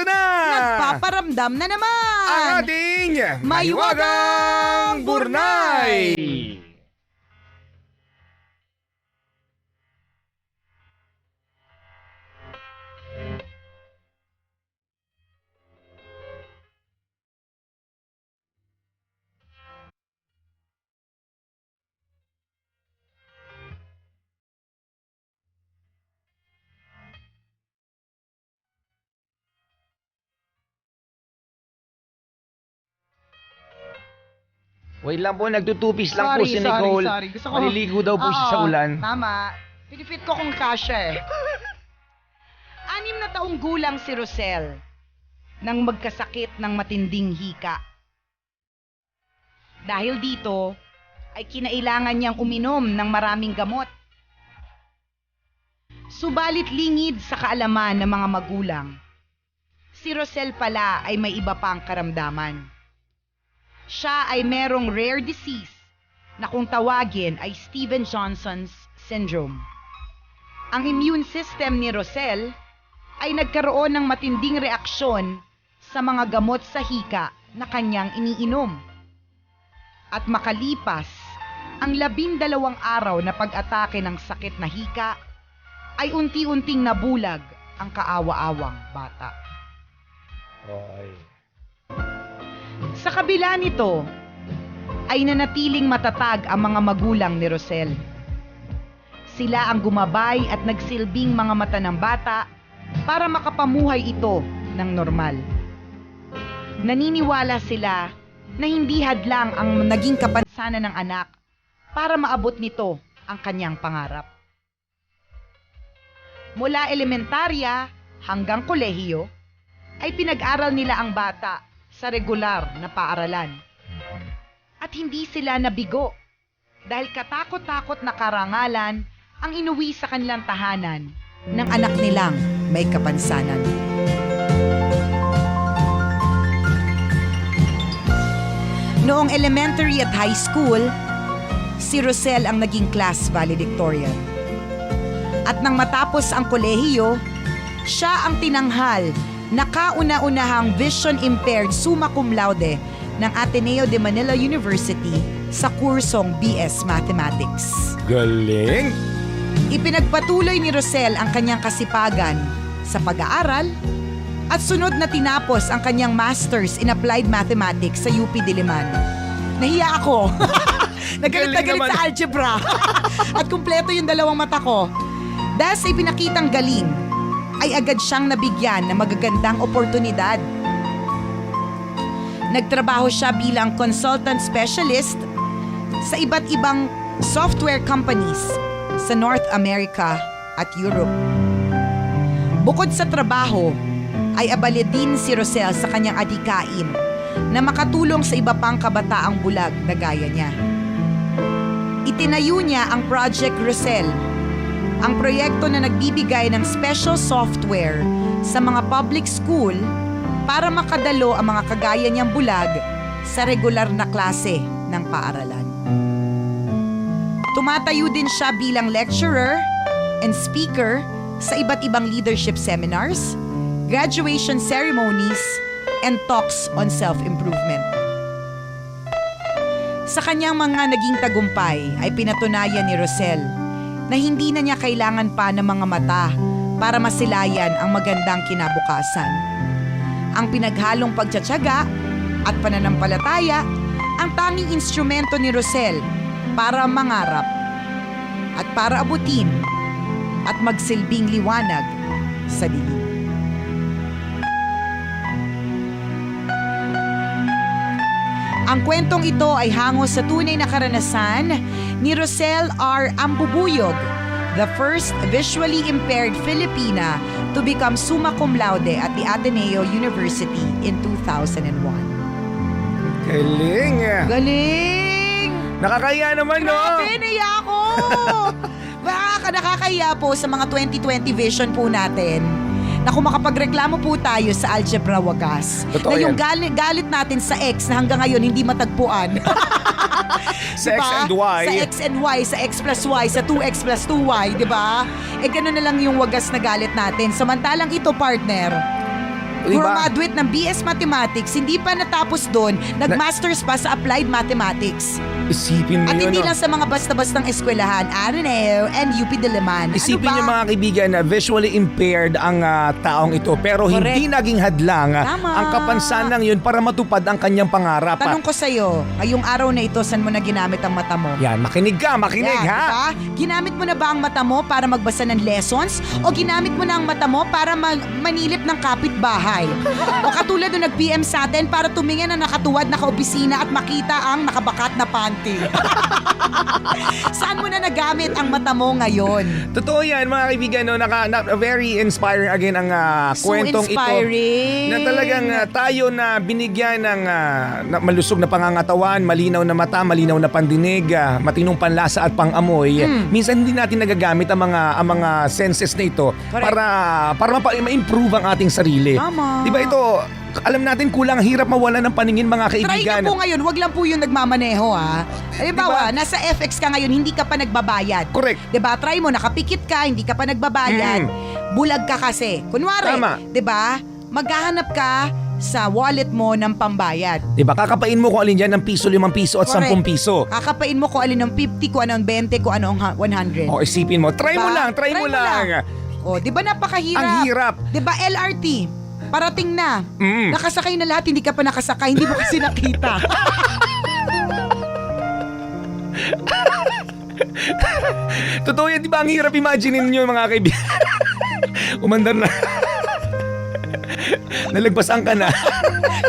Eto na! Nagpaparamdam na naman! Ang ating Mahiwagang Burnay! Wait lang po, nagtutupis lang po si sorry, Nicole. sorry. Gusto ko... Maliligo daw po siya sa Oo, ulan. Tama. Pinifit ko kung kasya eh. Anim na taong gulang si Rosel nang magkasakit ng matinding hika. Dahil dito, ay kinailangan niyang uminom ng maraming gamot. Subalit lingid sa kaalaman ng mga magulang, si Rosel pala ay may iba pang karamdaman. Siya ay merong rare disease na kung tawagin ay Steven Johnson's syndrome. Ang immune system ni Rosel ay nagkaroon ng matinding reaksyon sa mga gamot sa hika na kanyang iniinom. At makalipas ang labindalawang araw na pag-atake ng sakit na hika, ay unti-unting nabulag ang kaawa-awang bata. Ay. Sa kabila nito, ay nanatiling matatag ang mga magulang ni Rosel. Sila ang gumabay at nagsilbing mga mata ng bata para makapamuhay ito ng normal. Naniniwala sila na hindi hadlang ang naging kapansanan ng anak para maabot nito ang kanyang pangarap. Mula elementarya hanggang kolehiyo, ay pinag-aral nila ang bata sa regular na paaralan. At hindi sila nabigo dahil katakot-takot na karangalan ang inuwi sa kanilang tahanan ng anak nilang may kapansanan. Noong elementary at high school, si Rosel ang naging class valedictorian. At nang matapos ang kolehiyo, siya ang tinanghal na kauna-unahang vision-impaired summa cum laude ng Ateneo de Manila University sa kursong BS Mathematics. Galing! Ipinagpatuloy ni Rosel ang kanyang kasipagan sa pag-aaral at sunod na tinapos ang kanyang Masters in Applied Mathematics sa UP Diliman. Nahiya ako. Nagalit na galit sa algebra. at kumpleto yung dalawang mata ko. Dahil sa ipinakitang galing, ay agad siyang nabigyan ng magagandang oportunidad. Nagtrabaho siya bilang consultant specialist sa iba't ibang software companies sa North America at Europe. Bukod sa trabaho, ay abali din si Rosel sa kanyang adikain na makatulong sa iba pang kabataang bulag na gaya niya. Itinayo niya ang Project Rosel, ang proyekto na nagbibigay ng special software sa mga public school para makadalo ang mga kagaya niyang bulag sa regular na klase ng paaralan. Tumatayo din siya bilang lecturer and speaker sa iba't ibang leadership seminars, graduation ceremonies, and talks on self-improvement. Sa kanyang mga naging tagumpay ay pinatunayan ni Rosel na hindi na niya kailangan pa ng mga mata para masilayan ang magandang kinabukasan. Ang pinaghalong pagtsatsaga at pananampalataya ang tanging instrumento ni Rosel para mangarap at para abutin at magsilbing liwanag sa dilim. Ang kwentong ito ay hango sa tunay na karanasan ni Rosel R. Ambubuyog, the first visually impaired Filipina to become summa cum laude at the Ateneo University in 2001. Galing! Galing! Nakakaya naman, no? Grabe, naiya ako! Baka nakakaya po sa mga 2020 vision po natin na kung makapagreklamo po tayo sa Algebra Wagas Totoo na yung yan. galit, galit natin sa X na hanggang ngayon hindi matagpuan. Sa X Diba? and Y. Sa X and Y, sa X plus Y, sa 2X plus 2Y, di ba? Eh, ganun na lang yung wagas na galit natin. Samantalang ito, partner? Graduate ng BS Mathematics, hindi pa natapos doon, nag-masters pa sa Applied Mathematics. Isipin mo At yun. hindi no? lang sa mga basta-bastang eskwelahan, Araneo and UP Diliman. Isipin ano niyo mga kaibigan na visually impaired ang ah, taong ito pero Correct. hindi naging hadlang ah, Tama. ang kapansanan yun para matupad ang kanyang pangarap. ah. Tanong ko sa'yo, ngayong araw na ito, saan mo na ginamit ang mata mo? Yan, makinig ka, makinig Yan, ha. diba? Ginamit mo na ba ang mata mo para magbasa ng lessons? O ginamit mo na ang mata mo para mag- manilip ng kapitbahay? O katulad nung nag-PM sa atin para tumingin na nakatuwad na kaopisina at makita ang nakabakat na panty? Saan mo na nagamit ang mata mo ngayon? Totoo yan mga kaibigan, no, naka, na, very inspiring again ang ah, So kwentong ito. inspiring. Na talagang ah, tayo na binigyan ng ah, na malusog na pangangatawan, malinaw na mata, malinaw na pandinig, ah, matinong panlasa at pangamoy. Mm. Minsan hindi natin nagagamit ang mga ang mga senses na ito Correct. para para mapa- ma-improve ang ating sarili. Tama. Di ba ito, alam natin kulang hirap mawala ng paningin mga Try kaibigan. nyo po ngayon, wag lang po yung nagmamaneho ha. Halimbawa, Diba? nasa FX ka ngayon, hindi ka pa nagbabayad. Correct. 'Di ba? Try mo nakapikit ka, hindi ka pa nagbabayad. Bulag ka kasi. Kunwari, Tama. 'di ba? Maghahanap ka sa wallet mo ng pambayad. Di ba? Kakapain mo kung alin yan ng piso, limang piso at Correct. sampung piso. Kakapain mo kung alin ang 50, kung ano ang 20, kung ano ang ha- 100. O isipin mo, try mo Diba? lang, try, mo lang. O, 'di ba napakahirap? Ang hirap. 'Di ba LRT? Parating na. Mm. Nakasakay na lahat, hindi ka pa nakasakay, hindi mo kasi nakita. Totoo yan, di ba? Ang hirap imagine ninyo mga kaibigan. Umandar na. Nalagpasan ka na.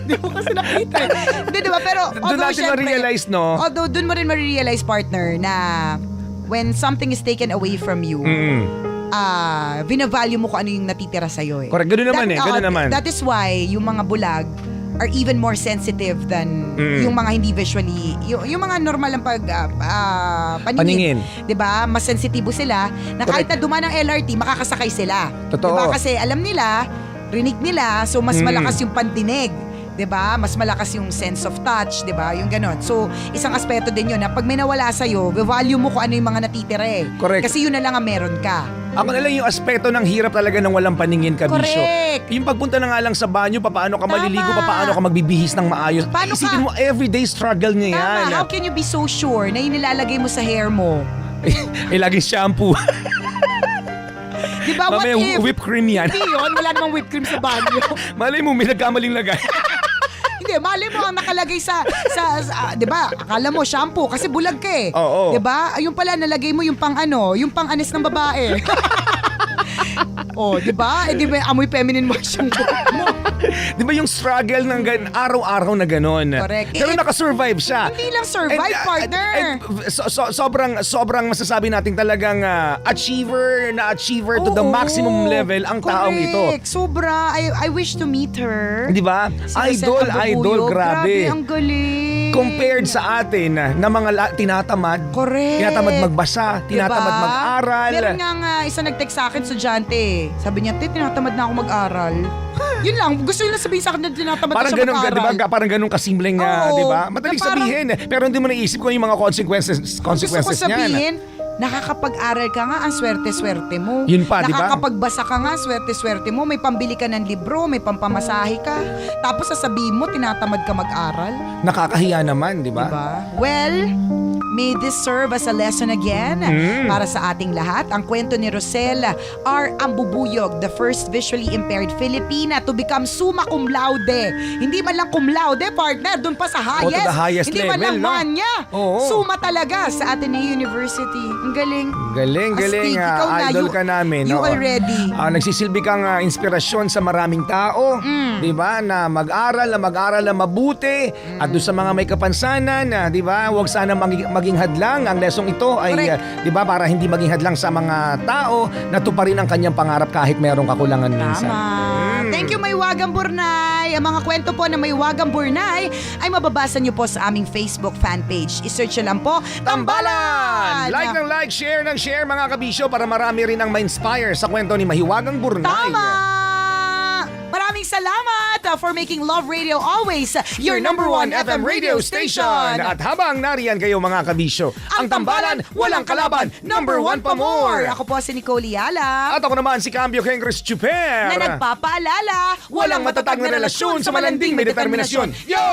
Hindi mo kasi nakita. Hindi, di ba? Pero, Doon although natin syempre, ma-realize, no? Although, doon mo rin ma-realize, partner, na when something is taken away from you, Mm. Ah, binavalue mo kung ano yung natitira sa'yo eh. Correct. Ganun naman eh. Ganun oo, naman. That is why yung mga bulag are even more sensitive than Mm. yung mga hindi visually, yung, yung mga normal ang pag, ah, paningin. Paningin. 'Di ba? Mas sensitibo sila na kahit na dumaan ng LRT, makakasakay sila. Totoo. 'Di ba? Kasi alam nila, rinig nila, so mas Mm. malakas yung pandinig. 'di ba? Mas malakas yung sense of touch, 'di ba? Yung ganon. So, isang aspeto din 'yun na pag may nawala sa iyo, value mo kung ano yung mga natitira eh. Correct. Kasi yun na lang ang meron ka. Ako na lang yung aspeto ng hirap talaga ng walang paningin ka, Bisyo. Correct. Yung pagpunta na nga lang sa banyo, paano ka Tama. maliligo, paano ka magbibihis ng maayos. Paano Isipin ka- mo, everyday struggle niya yan. Tama. How can you be so sure na yung nilalagay mo sa hair mo? eh, laging shampoo. 'Di ba? What Mamaya if? whipped cream yan. Hindi yun. Wala namang whipped cream sa banyo. Malay mo, may nagkamaling lagay. Hindi, mali mo ang nakalagay sa, sa, sa ah, 'di ba? Akala mo shampoo kasi bulag ka eh. Oo. 'Di ba? Ayun pala nalagay mo yung pang ano, yung pang anis ng babae. oh, 'di ba? Eh 'di ba amoy feminine wash yung buhok mo. Di ba yung struggle ng gan- araw-araw na ganon? Correct. Pero Eh, nakasurvive siya. Hindi lang survive, And, uh, partner. and, so- so- sobrang, sobrang masasabi nating talagang ah, achiever na achiever to the maximum level ang taong ito. Correct. Sobra. I, I wish to meet her. Di ba? Idol, idol, Abubuyog. grabe. ang galing. Compared sa atin na mga la- tinatamad, Correct. tinatamad magbasa, tinatamad Diba? mag-aral. Meron nga nga isa nag-text sa akin, estudyante. Sabi niya, "Te, tinatamad na ako mag-aral." Yun lang. Gusto nila sabihin sa akin na tinatamad Parang na siya ganun, ka, mag-aral. di ba? Parang ganun kasimpleng, ah, Oo. di ba? Madaling Na parang- sabihin, eh. pero hindi mo naisip kung yung mga consequences, Gusto consequences ko niyan. sabihin, nakakapag-aral ka nga, ang swerte-swerte mo. Yun pa, di ba? Nakakapagbasa ka nga, swerte-swerte mo. May pambili ka ng libro, may pampamasahe ka. Tapos sasabihin mo, tinatamad ka mag-aral. Nakakahiya naman, di ba? Diba? Well, may this serve as a lesson again Mm. para sa ating lahat. Ang kwento ni Rosel R. Ambubuyog, the first visually impaired Filipina to become summa cum laude. Hindi man lang cum laude, partner, dun pa sa Oh, to highest. the highest Hindi man level, lang no? manya. Oo. Suma talaga sa Ateneo University. Ang galing. Galing, galing. Astig, ah, ikaw na, idol you- ka namin. you oo. already. Ah, nagsisilbi kang ah, inspirasyon sa maraming tao, Mm. 'di ba? Na mag-aral, na mag-aral na mabuti at doon sa mga may kapansanan, ah, 'di ba? Huwag sana maging, maging hadlang ang lesong ito ay Correct. ah, 'di ba para hindi maging hadlang sa mga tao na tuparin ang kanyang pangarap kahit merong kakulangan minsan. Tama. Mm. Thank you, May Wagang Burnay. Ang mga kwento po na May Wagang Burnay ay mababasa niyo po sa aming Facebook fan page. I-search niyo lang po, Tambalan! Tambalan! Like ng like, share ng share mga kabisyo para marami rin ang ma-inspire sa kwento ni Mahiwagang Burnay. Tama! Salamat! Uh, for making Love Radio always your, number one FM radio station. At habang nariyan kayo mga kabisyo, ang tambalan, walang kalaban, number one pa more. Ako po si Nicole Yala. At ako naman si Cambio Henry Stuper. na nagpapaalala, Walang matatag na relasyon sa malanding may determinasyon. Yo!